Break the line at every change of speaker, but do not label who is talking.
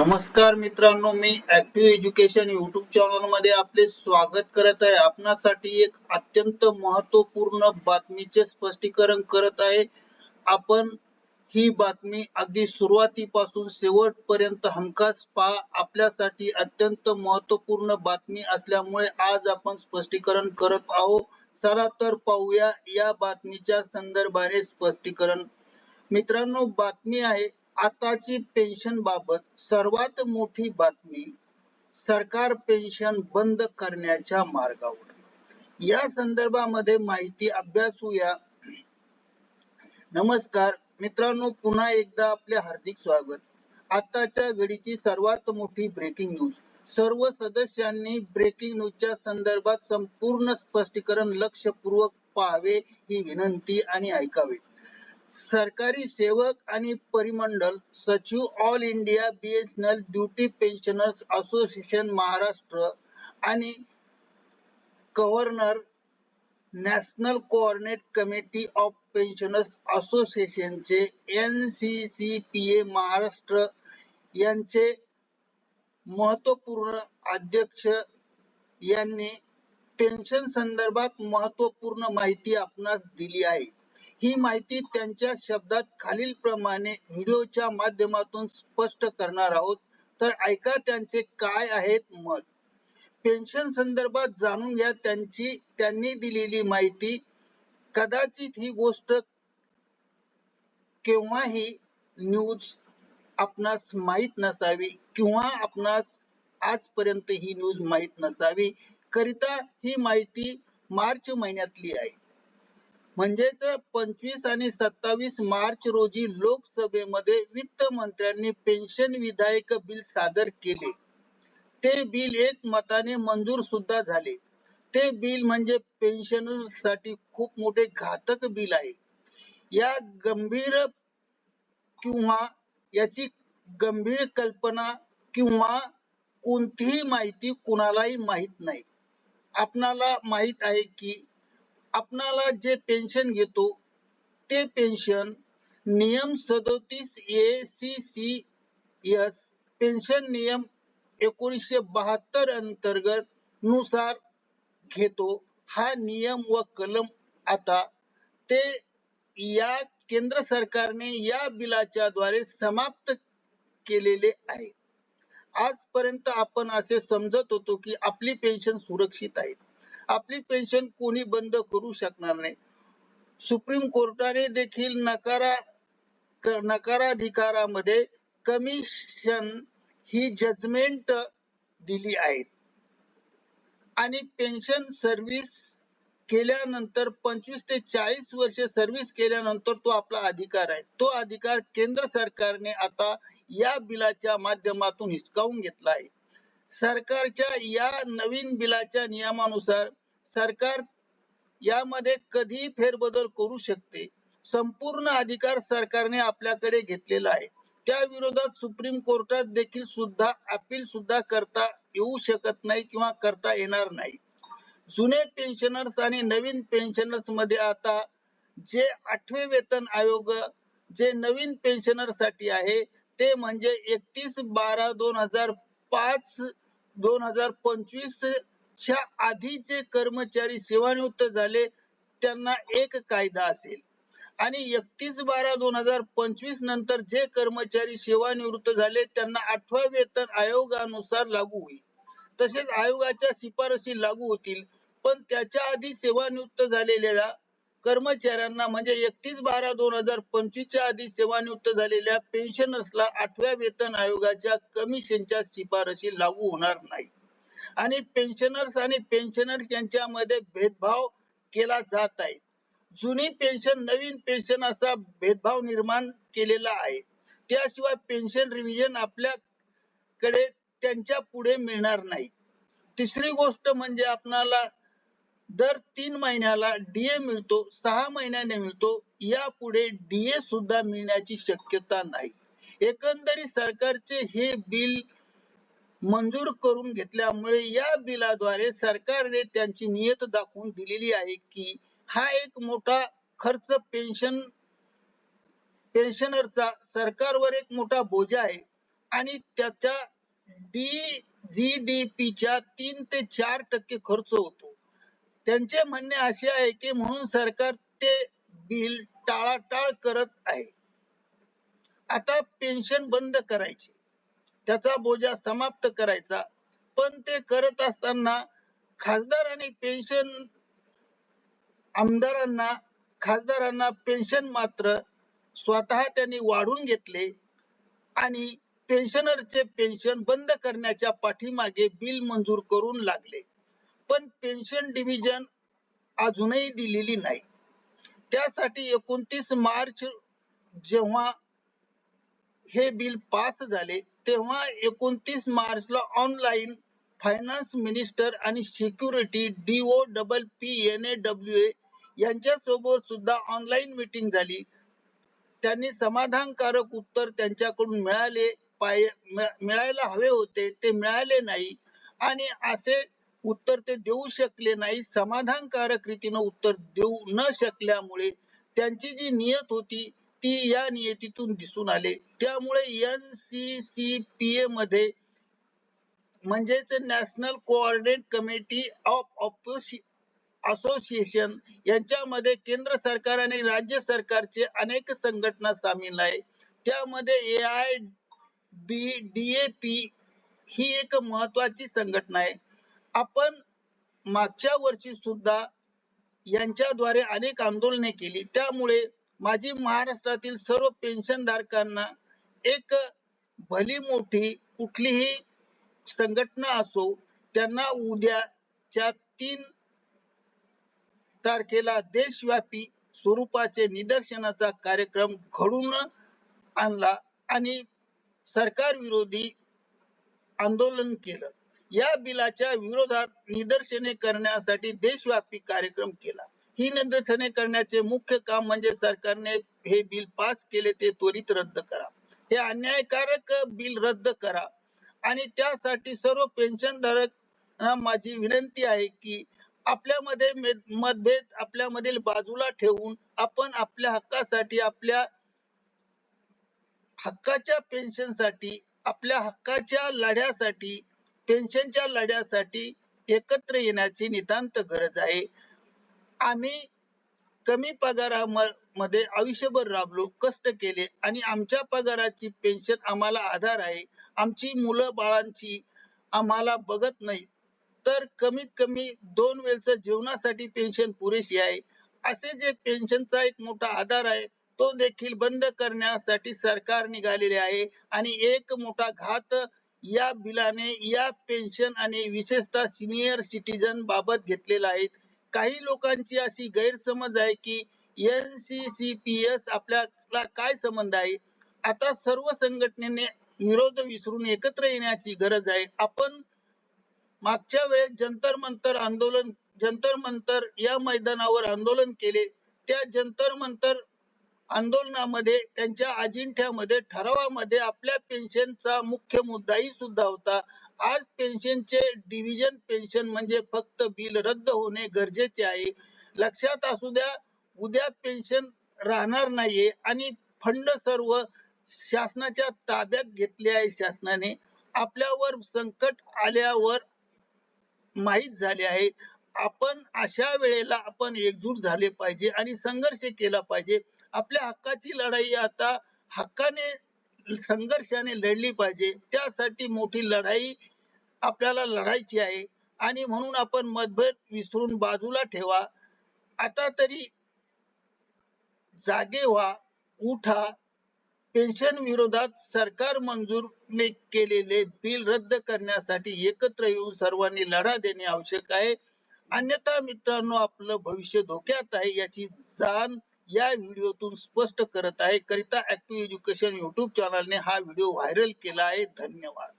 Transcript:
नमस्कार मित्रांनो मी ऍक्टिव्ह एज्युकेशन युट्यूब चॅनलमध्ये आपले स्वागत करत आहे. आपणासाठी एक अत्यंत महत्त्वपूर्ण बातमीचे स्पष्टीकरण करत आहे. आपण ही बातमी अगदी सुरुवातीपासून शेवटपर्यंत हमखास पहा. आपल्यासाठी अत्यंत महत्त्वपूर्ण बातमी असल्यामुळे आज आपण स्पष्टीकरण करत आहोत. चला तर पाहूया या बातमीच्या संदर्भाने स्पष्टीकरण. मित्रांनो बातमी आहे आताची पेन्शन बाबत सर्वात मोठी बातमी सरकार पेन्शन बंद करण्याच्या मार्गावर. या संदर्भामध्ये माहिती अभ्यासूया. नमस्कार. मित्रांनो पुन्हा एकदा आपले हार्दिक स्वागत. आताच्या घडीची सर्वात मोठी ब्रेकिंग न्यूज सर्व सदस्यांनी ब्रेकिंग न्यूजच्या संदर्भात संपूर्ण स्पष्टीकरण लक्षपूर्वक पाहावे ही विनंती आणि ऐकावे. सरकारी सेवक आणि परिमंडल सचिव all India BSNL duty pensioners association Maharashtra आणि governor national coordinate committee of pensioners असोसिएशनचे N C C P A Maharashtra यांचे महत्त्वपूर्ण अध्यक्ष यांनी पेन्शन संदर्भात महत्त्वपूर्ण माहिती आपणास दिली आहे. ही माहिती त्यांच्या शब्दात खालील प्रमाणे व्हिडिओच्या माध्यमातून स्पष्ट करणार आहोत. तर ऐका त्यांचे काय आहेत मत. पेन्शन संदर्भात जाणून घ्या त्यांची त्यांनी दिलेली माहिती. कदाचित ही गोष्ट केव्हाही न्यूज आपणास माहीत नसावी किंवा आपणास आजपर्यंत ही न्यूज माहीत नसावी. करिता ही माहिती मार्च महिन्यातली आहे. म्हणजेच पंचवीस आणि सत्तावीस मार्च रोजी लोकसभेमध्ये वित्त मंत्र्यांनी पेन्शन विधायक बिल सादर केले. ते बिल एक मताने मंजूर सुद्धा झाले. ते बिल म्हणजे पेन्शनरसाठी खूप मोठे घातक बिल आहे. या गंभीर किंवा याची गंभीर कल्पना किंवा कोणतीही माहिती कुणालाही माहीत नाही. आपणाला माहीत आहे की आपणाला जे पेन्शन घेतो ते पेन्शन नियम सदोतीस A C C S pension नियम एकोणीसशे बहात्तर अंतर्गत नुसार घेतो. हा नियम व कलम आता ते या केंद्र सरकारने या बिलाच्या द्वारे समाप्त केलेले आहे. आजपर्यंत आपण असे समजत होतो की आपली पेन्शन सुरक्षित आहे. आपली पेन्शन कोणी बंद करू शकणार नाही. सुप्रीम कोर्टाने देखील नकारा नकाराधिकारामध्ये कमिशन ही जजमेंट दिली आहे. आणि पेन्शन सर्व्हिस केल्यानंतर पंचवीस ते चाळीस वर्ष सर्व्हिस केल्यानंतर तो आपला अधिकार आहे. तो अधिकार केंद्र सरकारने आता या बिलाच्या माध्यमातून हिसकावून घेतला आहे. सरकारच्या या नवीन बिलाच्या नियमानुसार सरकार यामध्ये कधी फेरबदल करू शकते. संपूर्ण अधिकार सरकारने आपल्याकडे घेतलेला आहे. त्या विरोधात सुप्रीम कोर्टात देखील सुद्धा अपील सुद्धा करता येऊ शकत नाही किंवा करता येणार नाही. जुने पेन्शनर्स आणि नवीन पेन्शनर्समध्ये आता जे आठवे वेतन आयोग जे नवीन पेन्शनरसाठी आहे ते म्हणजे एकतीस बारा दोन हजार पाच दोन हजार पंचवीस च्या आधी जे कर्मचारी सेवानिवृत्त झाले त्यांना एक कायदा असेल. आणि एकतीस बारा दोन हजार पंचवीस नंतर जे कर्मचारी सेवानिवृत्त झाले त्यांना आठवा वेतन आयोगानुसार लागू होईल. तसेच आयोगाच्या शिफारसी लागू होतील. पण त्याच्या आधी सेवानिवृत्त झालेल्या कर्मचाऱ्यांना म्हणजे एकतीस बारा दोन हजार पंचवीसच्या आधी सेवानिवृत्त झालेल्या पेन्शनर्सला आठव्या वेतन आयोगाच्या कमिशनच्या शिफारसी लागू होणार नाही. आणि पेन्शनर्स आणि पेन्शनर्स यांच्यामध्ये भेदभाव केला जात आहे. जुनी पेन्शन नवीन पेन्शन असा भेदभाव निर्माण केलेला आहे. त्याशिवाय पेन्शन रिव्हिजन आपल्याकडे त्यांच्या पुढे मिळणार नाही. तिसरी गोष्ट म्हणजे आपणाला दर तीन महिन्याला डीए मिळतो सहा महिन्याने मिळतो यापुढे डीए सुद्धा मिळण्याची शक्यता नाही. एकंदरीत सरकारचे हे बिल मंजूर करून घेतल्यामुळे या बिलाद्वारे सरकारने त्यांची नियत दाखवून दिलेली आहे की हा एक मोठा खर्च पेन्शन पेन्शनरचा सरकारवर एक मोठा बोजा आहे. आणि त्याचा डी जी डी पीच्या तीन ते चार टक्के खर्च होतो. त्यांचे म्हणणे असे आहे की म्हणून सरकार ते बिल टाळाटाळ करत आहे. आता पेन्शन बंद करायची. त्याचा बोजा समाप्त करायचा. पण ते करत असताना खासदार आणि पेन्शन आमदारांना खासदारांना पेन्शन मात्र स्वतः त्यांनी वाढून घेतले आणि पेन्शनरचे पेन्शन बंद करण्याच्या पाठीमागे बिल मंजूर करून लागले. पण पेन्शन डिव्हिजन अजूनही दिलेली नाही. त्यासाठी एकोणतीस मार्च जेव्हा हे बिल पास झाले तेव्हा एकोणतीस मार्चला ऑनलाईन फायनान्स मिनिस्टर आणि security D O double P N A W A यांच्यासोबत सुद्धा ऑनलाईन मीटिंग झाली. त्यांनी समाधानकारक उत्तर त्यांच्याकडून मिळाले पाय मिळायला हवे होते ते मिळाले नाही. आणि असे उत्तर ते देऊ शकले नाही समाधानकारक रीतीनं उत्तर देऊ न शकल्यामुळे त्यांची जी नियत होती ती या नियतीतून दिसून आले. त्यामुळे N C C P A मध्ये म्हणजेच national coordinate committee of association यांच्यामध्ये केंद्र सरकार आणि राज्य सरकारचे अनेक संघटना सामील आहे. त्यामध्ये A I B D P A ही एक महत्वाची संघटना आहे. आपण मागच्या वर्षी सुद्धा यांच्याद्वारे अनेक आंदोलने केली. त्यामुळे माझी महाराष्ट्रातील सर्व पेन्शन धारकांना एक भली मोठी कुठलीही संघटना असो त्यांना उद्याच्या तीन तारखेला देशव्यापी स्वरूपाचे निदर्शनाचा कार्यक्रम घडून आणला आणि सरकार विरोधी आंदोलन केलं. या बिलाच्या विरोधात निदर्शने करण्यासाठी देशव्यापी कार्यक्रम केला. ही निदर्शने करण्याचे मुख्य काम म्हणजे सरकारने हे बिल पास केले ते त्वरित रद्द करा. हे अन्यायकारक बिल रद्द करा. आणि त्यासाठी सर्व पेन्शनधारक माझी विनंती आहे की आपल्यामध्ये मतभेद आपल्यामधील बाजूला ठेवून आपण आपल्या हक्कासाठी आपल्या हक्काच्या पेन्शनसाठी आपल्या हक्काच्या लढ्यासाठी पेन्शनच्या लढ्यासाठी एकत्र येण्याची नितांत गरज आहे. आम्ही कमी पगारामध्ये आयुष्यभर राबलो कष्ट केले आणि आमच्या पगाराची पेन्शन आम्हाला आधार आहे. आमची मुलं बाळांची आम्हाला बघत नाही. तर कमीत कमी दोन वेळचं जेवणासाठी पेन्शन पुरेशी आहे. असे जे पेन्शनचा एक मोठा आधार आहे तो देखील बंद करण्यासाठी सरकार निघालेले आहे आणि एक मोठा घात या बिलाने या पेन्शन आणि विशेषतः सिनियर सिटीजन बाबत घेतलेला आहे. काही लोकांची अशी गैरसमज आहे की N C C P S आपल्याला काय संबंध आहे? आता सर्व संघटनेने विरोध विसरून एकत्र येण्याची गरज आहे. आपण मागच्या वेळेस जंतर मंतर आंदोलन जंतर मंतर या मैदानावर आंदोलन केले. त्या जंतर मंतर आंदोलनामध्ये त्यांच्या अजिंठ्यामध्ये ठरावामध्ये आपल्या पेन्शनचा मुख्य मुद्दाही सुद्धा होता. आज पेन्शनचे डिव्हिजन पेन्शन म्हणजे फक्त बिल रद्द होणे गरजेचे आहे. लक्षात असू द्या उद्या पेन्शन राहणार नाहीये आणि फंड सर्व शासनाच्या ताब्यात घेतले आहे शासनाने. आपल्यावर संकट आल्यावर माहीत झाले आहे. आपण अशा वेळेला आपण एकजूट झाले पाहिजे आणि संघर्ष केला पाहिजे. आपल्या हक्काची लढाई आता हक्काने संघर्षाने लढली पाहिजे. त्यासाठी मोठी लढाई आपल्याला लढायची आहे. आणि म्हणून आपण मतभेद विसरून बाजूला ठेवा. आता तरी जागे व्हा उठा. पेन्शन विरोधात सरकार मंजूरने केलेले बिल रद्द करण्यासाठी एकत्र येऊन सर्वांनी लढा देणे आवश्यक आहे. अन्यथा मित्रांनो आपलं भविष्य धोक्यात आहे याची जाण या व्हिडिओतून स्पष्ट करत आहे करिता ऍक्टिव्ह एज्युकेशन युट्यूब चॅनलने हा व्हिडिओ व्हायरल केला आहे. धन्यवाद.